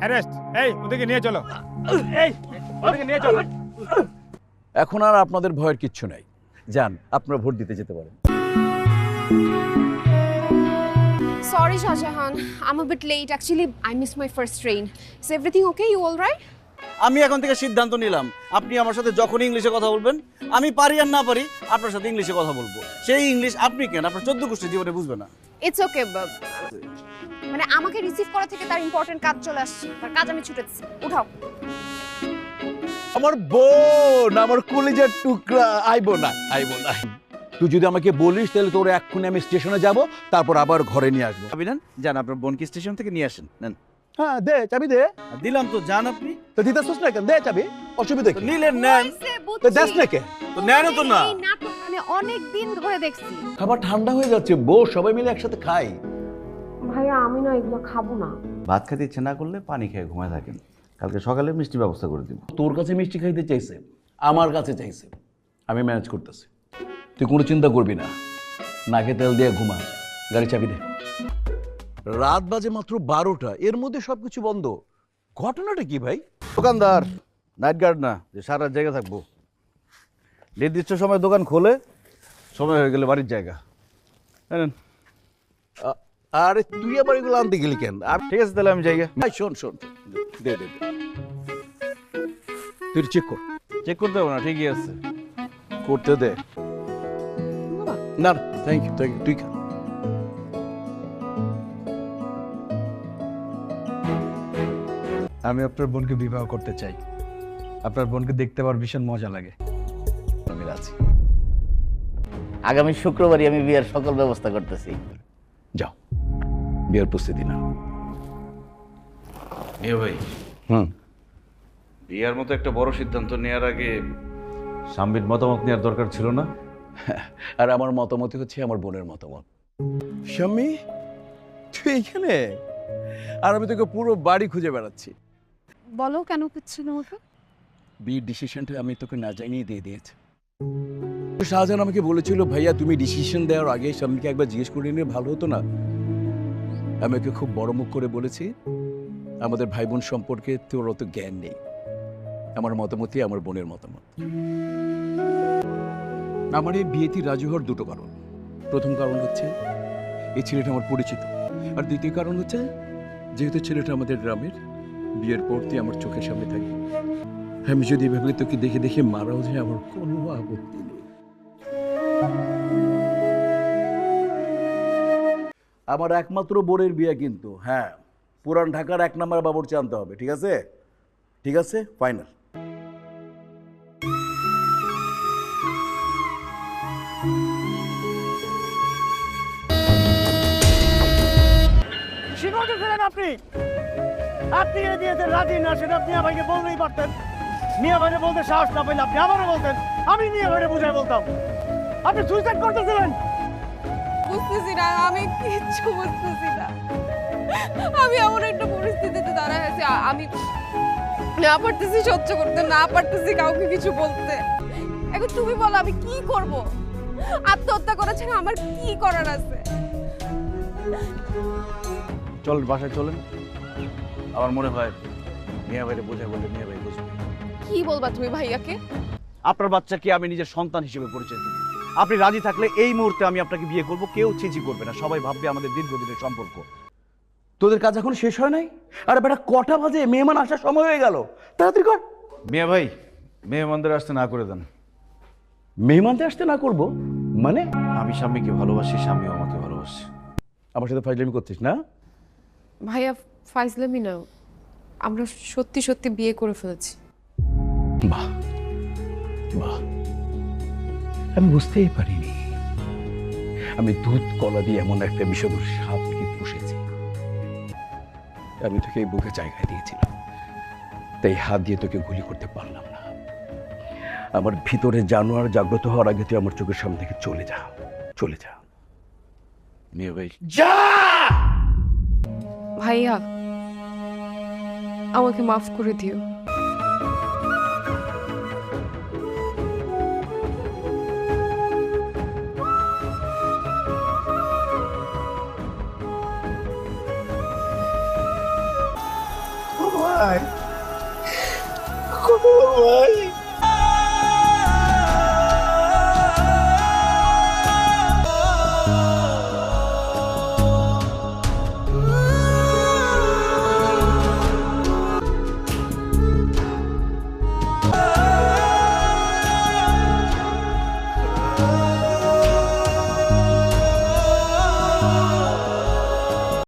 Arrest এই ওদেরকে নিয়ে চলো এই ওদেরকে নিয়ে চলো এখন আর আপনাদের ভয়ের কিচ্ছু নাই যান আপনারা ভোট দিতে যেতে পারেন Sorry, Shahjahan. I'm a bit late. Actually, I missed my first train. Is everything okay? You all right? আমি এখন থেকে সিদ্ধান্ত নিলাম আপনি আমার সাথে যখন ইংলিশে কথা বলবেন আমি পারি আর না পারি আপনার সাথে ইংলিশে কথা বলব সেই ইংলিশ আপনি কেন আপনার চোদ্দ গোষ্ঠী জীবনে বুঝবে না It's okay, but মানে আমাকে রিসিভ করা থেকে তার ইম্পর্টেন্ট কাজ চলে আসছে। তার কাজ আমি ছুটেছি। উঠাও। আমার বোন আমার কলিজার টুকরা। আইবো না আইবো না তুই যদি আমাকে বলিস তাহলে তোর এক্ষুনি আমি স্টেশনে যাব তারপর আবার ঘরে নিয়ে আসব। আপনি নেন যান আপনার বোনকে স্টেশন থেকে নিয়ে আসেন নেন। হ্যাঁ দে চাবি দে। দিলাম তো যান আপনি। তো দিতেছিস না কেন? দে চাবি। অসুবিধা কি? নিলেন নেন। তো দেখ না কে? তো নেন তো না। অনেক দিন ধরে দেখছি। খাবার ঠান্ডা হয়ে যাচ্ছে বউ সবাই মিলে একসাথে খাই। ভাইয়া আমি না এগুলো খাব না। ভাত খেতে ইচ্ছে না করলে পানি খেয়ে ঘুমায় থাকেন। কালকে সকালে মিষ্টি ব্যবস্থা করে দিব। তোর কাছে মিষ্টি খাইতে চাইছে আমার কাছে চাইছে আমি ম্যানেজ করতেছি। তুই কোনো চিন্তা করবি না। নাকে তেল দিয়ে ঘুমা গাড়ি চাবি দে। রাত বাজে মাত্র বারোটা এর মধ্যে সবকিছু বন্ধ। ঘটনাটা কি ভাই? দোকানদার নাইট গার্ড না যে সারা রাত জায়গা থাকব। নির্দিষ্ট সময় দোকান খোলে সময় হয়ে গেলে বাড়ির জায়গা। জানেন আ- আরে তুই আবার এগুলো আনতে গেলি কেন? আমি ঠিক আছে তাহলে আমি জায়গা ভাই শোন শোন দে দে দে। তুই চেক কর। চেক করতে হবে না ঠিকই আছে। করতে দে। না থ্যাংক ইউ থ্যাংক ইউ তুই খা। আমি আপনার বোনকে বিবাহ করতে চাই। আপনার বোনকে দেখতে পাওয়ার ভীষণ মজা লাগে। আমি রাজি। আগামী শুক্রবারই আমি বিয়ের সকল ব্যবস্থা করতেছি। যাও। বিয়ের প্রস্তুতি না। মিয়া ভাই। হুম। বিয়ার মতো একটা বড় সিদ্ধান্ত নেওয়ার আগে স্বামীর মতামত নেওয়ার দরকার ছিল না? আর আমার মতামত হচ্ছে আমার বোনের মতামত। স্বামী তুই এখানে? আর আমি তোকে পুরো বাড়ি খুঁজে বেড়াচ্ছি। বলো কেন কিছু না ওকে বিয়ের ডিসিশনটা আমি তোকে না জানিয়ে দিয়ে দিয়েছি। শাহজাহান আমাকে বলেছিল ভাইয়া তুমি ডিসিশন দেওয়ার আগে স্বামীকে একবার জিজ্ঞেস করে নিলে ভালো হতো না। আমি ওকে খুব বড় মুখ করে বলেছি, আমাদের ভাই বোন সম্পর্কে তোর অত জ্ঞান নেই। আমার মতামতই আমার বোনের মতামত। আমার এই বিয়েতে রাজু হওয়ার দুটো কারণ। প্রথম কারণ হচ্ছে, এই ছেলেটা আমার পরিচিত। আর দ্বিতীয় কারণ হচ্ছে, যেহেতু ছেলেটা আমাদের গ্রামের, বিয়ের পরতে আমার চোখের সামনে থাকে আমি যদি এভাবে তোকে দেখে দেখে মারাও যায় আমার কোনো আপত্তি নেই। আমার একমাত্র বোনের বিয়ে কিন্তু হ্যাঁ। পুরান ঢাকার এক নম্বর বাবুর্চি আনতে হবে, ঠিক আছে? ঠিক আছে? ফাইনাল শিখাতেছিলেন আপনি। আপনি এ দিয়েছেন, রাজি না সেটা মিয়া ভাইকে বলতেই পারতেন। মিয়া ভাইকে বলতে সাহস না পাইলে আপনি আমারও বলতেন। আমি মিয়া ভাইকে বুঝাই বলতাম। আপনি সুইসাইড করতেছিলেন। বুঝতেছি না আমি কিচ্ছু বুঝতেছি না। আমি এমন একটা পরিস্থিতিতে দাঁড়ায় আছি আমি না পারতেছি সহ্য করতে না পারতেছি কাউকে কিছু বলতে। এখন তুমি বলো আমি কি করব? আত্মহত্যা করেছে আমার কি করার আছে? চল বাসায় চলেন। আমার মনে হয় মিয়া ভাইরে বোঝায় বললে মিয়া ভাই বুঝবে। কি বলবা তুমি ভাইয়াকে? আপনার বাচ্চাকে আমি নিজের সন্তান হিসেবে পরিচয় দিই। আপনি রাজি থাকলে এই মুহূর্তে আমি আপনাকে বিয়ে করব কেউ ছিচি করবে না সবাই ভাববে আমাদের দীর্ঘদিনের সম্পর্ক। তোদের কাজ এখন শেষ হয় নাই? আর বেটা কটা বাজে? মেহমান আসার সময় হয়ে গেল। তাড়াতাড়ি কর। মিয়া ভাই মেহমানদের আসতে না করে দেন। মেহমানদের আসতে না করব? মানে? আমি স্বামীকে ভালোবাসি স্বামীও আমাকে ভালোবাসে। আমার সাথে ফাইজলামি করছিস না? ভাইয়া ফাইজলামি না। আমরা সত্যি সত্যি বিয়ে করে ফেলেছি। বাহ বাহ। আমি বুঝতেই পারিনি। আমি দুধ কলা দিয়ে এমন একটা বিষধর সাপকে পুষেছি আমি তোকে এই বুকে জায়গায় দিয়েছিলাম। তাই হাত দিয়ে তোকে গুলি করতে পারলাম না। আমার ভিতরে জানোয়ার জাগ্রত হওয়ার আগে তুই আমার চোখের সামনে থেকে চলে যা। চলে যা। মিয়া ভাই। যা! ভাইয়া আমাকে মাফ করে দিও। ভাই ভাই